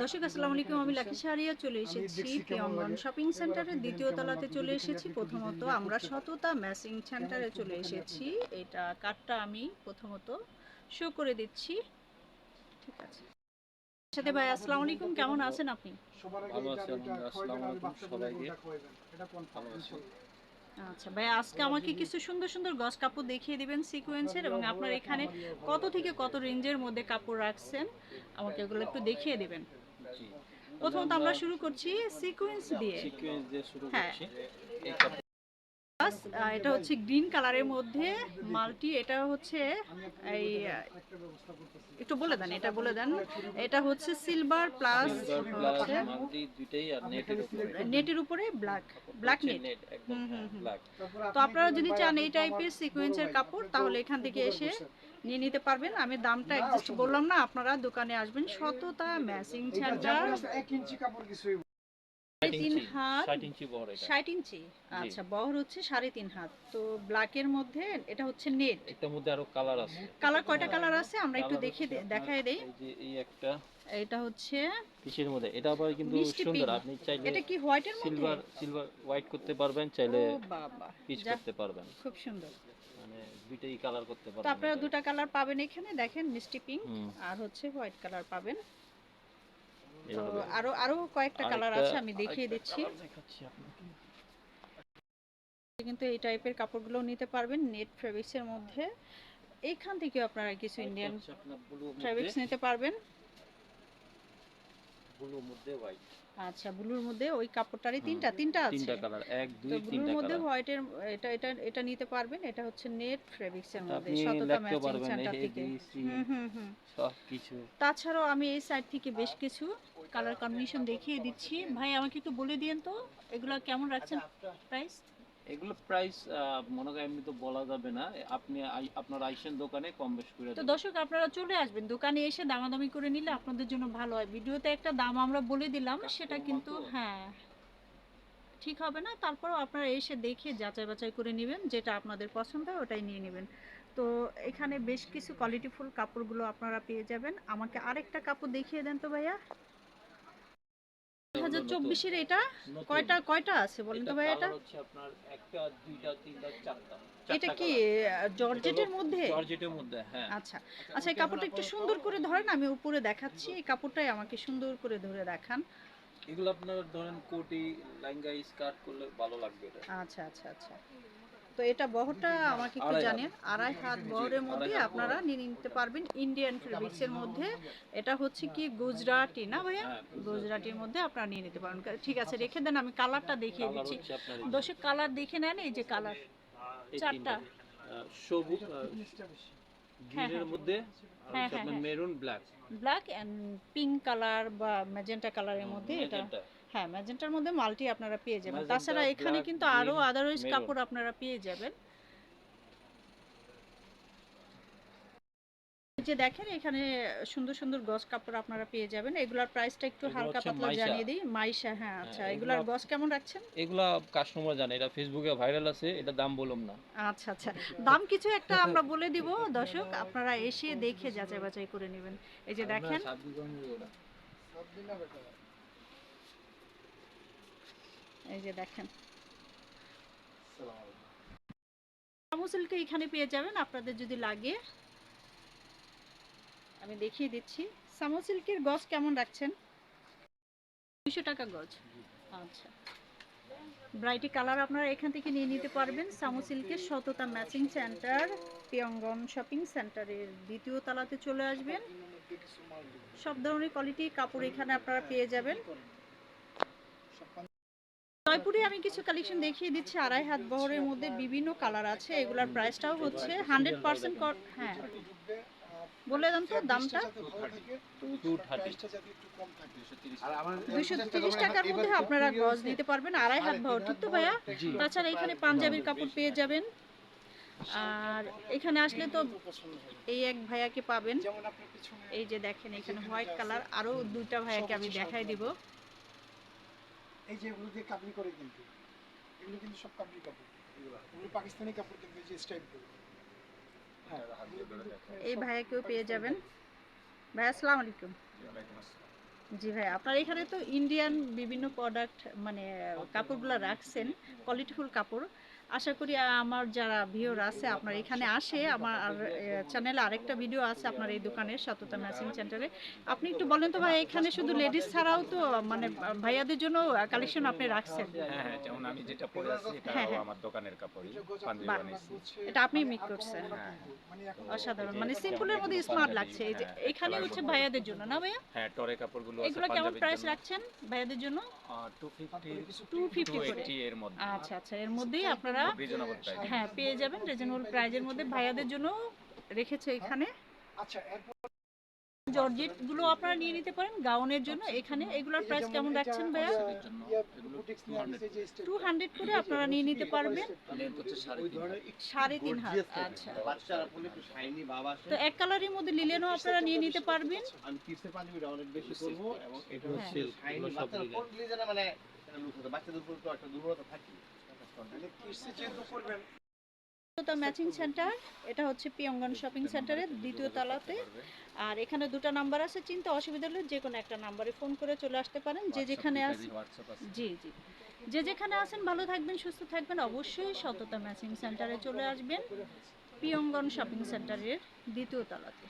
দর্শক আসসালামু আলাইকুম আমি লাকি শাহরিয়া চলে এসেছি প্রিয়ঙ্গন শপিং সেন্টারের দ্বিতীয় তলাতে চলে এসেছি। প্রথমত আমরা সততা ম্যাচিং সেন্টারে চলে এসেছি। এটা কার্ডটা আমি প্রথমত শো করে দিচ্ছি। ঠিক আছে। সাথে ভাই আসসালামু আলাইকুম কেমন আছেন আপনি? ভালো আছি আসসালামু আলাইকুম সবাইকে। ভালো আছি। আচ্ছা ভাই আজকে আমাকে কিছু সুন্দর সুন্দর গস কাপড় দেখিয়ে দিবেন সিকোয়েন্সের এবং আপনার এখানে কত থেকে কত রেঞ্জের মধ্যে কাপড় রাখছেন আমাকে এগুলো একটু দেখিয়ে দিবেন। প্রথমত আমরা শুরু করছি সিকোয়েন্স দিয়ে সিকোয়েন্স দিয়ে শুরু হ্যাঁ। করছি Plus, আহ, এটা হচ্ছে গ্রিন কালারের মধ্যে মাল্টি এটা হচ্ছে এই একটু বলে দেন এটা বলে দেন। এটা হচ্ছে সিলভার প্লাস প্লাস নেটের উপরে ব্ল্যাক ব্ল্যাক নেট তো আপনারা যদি চান এই টাইপের সিকোয়েন্সের কাপড় তাহলে এখান থেকে এসে নিয়ে নিতে পারবেন। আমি দামটা অ্যাডজাস্ট বললাম না আপনারা দোকানে আসবেন। সততা ম্যাচিং সেন্টার আচ্ছা বহর হচ্ছে সাড়ে তিন হাত। তো ব্ল্যাকের মধ্যে এটা হচ্ছে নেট এটার মধ্যে আরও কালার আছে। কালার কয়টা কালার আছে? আমরা একটু দেখে দেখায় দেই। এই একটা এটা হচ্ছে কিসের মধ্যে। এটা আবার কিন্তু সুন্দর। আপনি চাইলে এটা কি হোয়াইটের মধ্যে? সিলভার সিলভার হোয়াইট করতে পারবেন চাইলে পিচ করতে পারবেন। খুব সুন্দর। মানে দুইটাই কালার করতে তো আপনারা। দুটো কালার পাবেন এখানে। দেখেন মিষ্টি পিঙ্ক আর হচ্ছে হোয়াইট কালার পাবেন। তো আরও আরও কয়েকটা কালার আছে আমি দেখিয়ে দিচ্ছি। আপনি কিন্তু এই টাইপের কাপড়গুলো নিতে পারবেন নেট ফেব্রিক্সের মধ্যে। এইখান থেকে আপনারা কিছু ইন্ডিয়ান ফেব্রিক্স নিতে পারবেন। ব্লু মধ্যে white। আচ্ছা ব্লুর মধ্যে ওই কাপড়টারই তিনটা তিনটা আছে। তিনটা কালার এক দুই তিনটা মধ্যে কালার। হোয়াইটের এটা এটা এটা নিতে পারবেন এটা হচ্ছে নেট ফেব্রিক্সের মধ্যে আপনি সততা ম্যাচিং সেন্টার থেকে। হুম হুম সব কিছু। তাছাড়াও আমি এই সাইড থেকে বেশ কিছু কালার কম্বিনেশন দেখিয়ে দিচ্ছি। ভাই আমাকে একটু বলে দিয়েন তো এগুলো কেমন রাখছেন প্রাইস এগুলো প্রাইস মনে করেন এমনি তো বলা যাবে না। আপনি আপনার আইসেন দোকানে কম বেশ করে তো দর্শক আপনারা চলে আসবেন। দোকানে এসে দামাদামি করে নিলে আপনাদের জন্য ভালো হয়। ভিডিওতে একটা দাম আমরা বলে দিলাম সেটা কিন্তু হ্যাঁ ঠিক হবে না। তারপরও আপনারা এসে দেখে যাচাই বাছাই করে নেবেন যেটা আপনাদের পছন্দ হয় ওটাই নিয়ে নেবেন। তো এখানে বেশ কিছু কোয়ালিটিফুল কাপড়গুলো আপনারা পেয়ে যাবেন। আমাকে আরেকটা কাপড় দেখিয়ে দেন তো ভাইয়া। দুই এর এটা কয়টা কয়টা আছে বলেন তো ভাই এটা? হচ্ছে আপনার একটা দুইটা তিনটা চারটা। এটা কি জর্জেটের মধ্যে? জর্জেটের মধ্যে হ্যাঁ। আচ্ছা। আচ্ছা এই কাপড়টা একটু সুন্দর করে ধরেন আমি উপরে দেখাচ্ছি। এই কাপড়টাই আমাকে সুন্দর করে ধরে দেখান। এগুলো আপনার ধরেন কোটি লেহেঙ্গা স্কার্ট করলে ভালো লাগবে এটা। আচ্ছা আচ্ছা আচ্ছা। তো এটা বহরটা আমাকে একটু জানেন আড়াই হাত বহরের মধ্যে আপনারা নিয়ে নিতে পারবেন ইন্ডিয়ান ফেব্রিক্সের মধ্যে। এটা হচ্ছে কি গুজরাটি না ভাইয়া? হ্যাঁ, গুজরাটির মধ্যে আপনারা নিয়ে নিতে পারবেন। ঠিক আছে রেখে দেন আমি কালারটা দেখিয়ে দিচ্ছি। দর্শক কালার দেখে নেন এই যে কালার। চারটা। সবুজ গ্রিনের হ্যাঁ। মধ্যে হ্যাঁ, হ্যাঁ, হ্যাঁ। Maroon black black and pink colour বা ম্যাজেন্টা কালারের মধ্যে এটা হ্যাঁ ম্যাজেন্টার মধ্যে মাল্টি আপনারা পেয়ে যাবেন। তাছাড়া এখানে কিন্তু আরও আদারওয়াইজ কাপড় আপনারা পেয়ে যাবেন। যে দেখেন এখানে সুন্দর সুন্দর গস কাপড় আপনারা পেয়ে যাবেন। এগুলার প্রাইসটা একটু হালকা পাতলা জানিয়ে দিই। মাইশা হ্যাঁ আচ্ছা হ্যাঁ, এগুলার এগুলা- গস কেমন রাখছেন? এগুলা কাস্টমার জানে এটা ফেসবুকে ভাইরাল আছে এটা দাম বললাম না। আচ্ছা আচ্ছা দাম কিছু একটা আমরা বলে দিব দর্শক আপনারা এসে দেখে যাচাই বাছাই করে নেবেন। এই যে দেখেন। এই যে দেখেন। সামুসিলকে এখানে পেয়ে যাবেন আপনাদের যদি লাগে। আমি দেখিয়ে দিচ্ছি। সামুসিল্কের গজ কেমন রাখছেন? দুশো টাকা গজ। আচ্ছা। ব্রাইটি কালার আপনারা এখান থেকে নিয়ে নিতে পারবেন। সামুসিল্কের সততা ম্যাচিং সেন্টার পিয়ঙ্গন শপিং সেন্টারের দ্বিতীয় তালাতে চলে আসবেন। সব ধরনের কোয়ালিটি কাপড় এখানে আপনারা পেয়ে যাবেন। জয়পুরে আমি কিছু কালেকশন দেখিয়ে দিচ্ছি। আড়াই হাত বহরের মধ্যে বিভিন্ন কালার আছে। এগুলার প্রাইসটাও হচ্ছে হান্ড্রেড পার্সেন্ট হ্যাঁ। বলে দেন তো দামটা? দুশো টাকার মধ্যে আপনারা গজ নিতে পারবেন আড়াই হাত বহর ঠিক তো ভাইয়া? তাছাড়া এখানে পাঞ্জাবির কাপড় পেয়ে যাবেন। আর এখানে আসলে তো এই এক ভাইয়াকে পাবেন। এই যে দেখেন এখানে হোয়াইট কালার। আরও দুইটা ভাইয়াকে আমি দেখাই দিব। এই যে এগুলো দিয়ে কাবলি করে কিন্তু। এগুলো কিন্তু সব কাপড় এগুলো পাকিস্তানি কাপড় কিন্তু যে গুলো হ্যাঁ এগুলো কিন্তু এই ভাইয়াকেও পেয়ে যাবেন। ভাইয়া, আসসালামু আলাইকুম। জি ভাই আপনার এখানে তো ইন্ডিয়ান বিভিন্ন প্রোডাক্ট মানে কাপড়গুলো রাখছেন কোয়ালিটিফুল কাপড়। আশা করি আমার যারা ভিউর আছে আপনার এখানে আসে। আমার চ্যানেলে আরেকটা ভিডিও আছে আপনার এই দোকানের সততা ম্যাচিং সেন্টারে আপনি একটু বলেন তো ভাই এখানে শুধু লেডিস ছাড়াও তো মানে ভাইয়াদের জন্য কালেকশন আপনি রাখছেন? হ্যাঁ হ্যাঁ যেমন আমি যেটা পরে আছি হ্যাঁ, এটাও হ্যাঁ। আমার দোকানের কাপড়ই এটা পাঞ্জাবি এটা আপনি মেক করছেন। অসাধারণ। মানে সিম্পলের মধ্যে স্মার্ট লাগছে। এই যে এখানে হচ্ছে ভাইয়াদের জন্য না ভাইয়া? হ্যাঁ টরে কাপড়গুলো আছে এগুলো কেমন প্রাইস রাখছেন ভাইয়াদের জন্য? টু ফিফটি তারপরে কিছু টু ফিফটি করে। এর মধ্যে। আচ্ছা আচ্ছা এর মধ্যেই আপনারা প্রাইস হ্যাঁ পেয়ে যাবেন রিজনেবল প্রাইজের মধ্যে। ভাইয়াদের জন্য রেখেছে এখানে। আচ্ছা জর্জেটগুলো আপনারা নিয়ে নিতে পারেন গাউনের জন্য। এখানে এগুলোর প্রাইস কেমন রাখছেন ভাইয়া? বাচ্চাদের জন্য এগুলো বুটিক্স 200 নিয়ে আসছে যে স্টেপ টু হান্ড্রেড করে আপনারা নিয়ে নিতে পারবেন। সাড়ে তিন হাত। আচ্ছা। তো এক কালারের মধ্যে লিলেনও আপনারা নিয়ে নিতে পারবেন। মানে। বাচ্চাদের উপর তো একটা দুর্বলতা থাকে তো ম্যাচিং সেন্টার এটা হচ্ছে পিয়ঙ্গন শপিং সেন্টারের দ্বিতীয় তলাতে। আর এখানে দুটো নাম্বার আছে চিন্তা অসুবিধা হলে যে কোনো একটা নাম্বারে ফোন করে চলে আসতে পারেন যে যেখানে আছে। জি জি। যে যেখানে আছেন ভালো থাকবেন সুস্থ থাকবেন অবশ্যই সততা ম্যাচিং সেন্টারে চলে আসবেন পিয়ঙ্গন শপিং সেন্টারের দ্বিতীয় তলাতে।